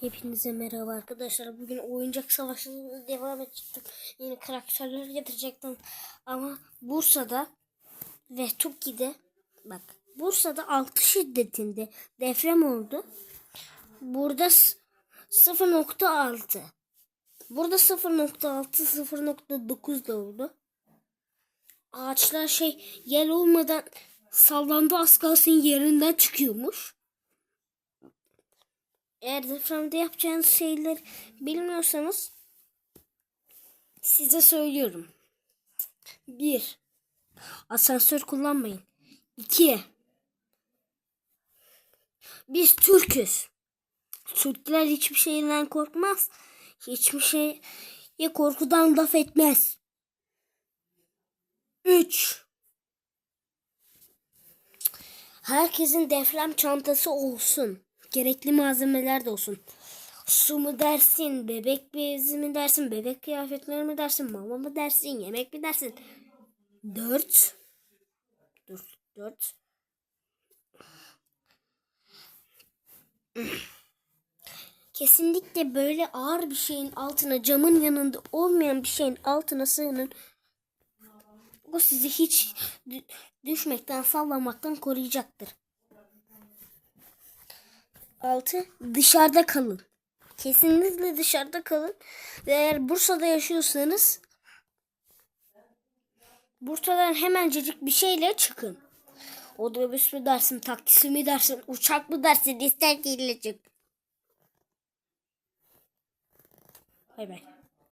Hepinize merhaba arkadaşlar. Bugün oyuncak savaşına devam edecektim. Yeni karakterler getirecektim. Ama Bursa'da ve Türkiye'de bak Bursa'da 6 şiddetinde deprem oldu. Burada s- 0.6. Burada 0.6 0.9 da oldu. Ağaçlar şey yel olmadan sallandı az kalsın yerinden çıkıyormuş. Eğer depremde yapacağınız şeyler bilmiyorsanız size söylüyorum. 1. Asansör kullanmayın. 2. Biz Türk'üz. Türkler hiçbir şeyden korkmaz. Hiçbir şeye korkudan laf etmez. 3. Herkesin deprem çantası olsun. Gerekli malzemeler de olsun. Su mu dersin, bebek bezi mi dersin, bebek kıyafetleri mi dersin, mama mı dersin, yemek mi dersin? Dört. Dur, dört. Kesinlikle böyle ağır bir şeyin altına, camın yanında olmayan bir şeyin altına sığının. O sizi hiç dü- düşmekten, sallamaktan koruyacaktır. 6. Dışarıda kalın. Kesinlikle dışarıda kalın. Ve eğer Bursa'da yaşıyorsanız Bursa'dan hemencecik bir şeyle çıkın. Otobüs mü dersin, taksi mi dersin, uçak mı dersin, istediğinle çık. Bay bay.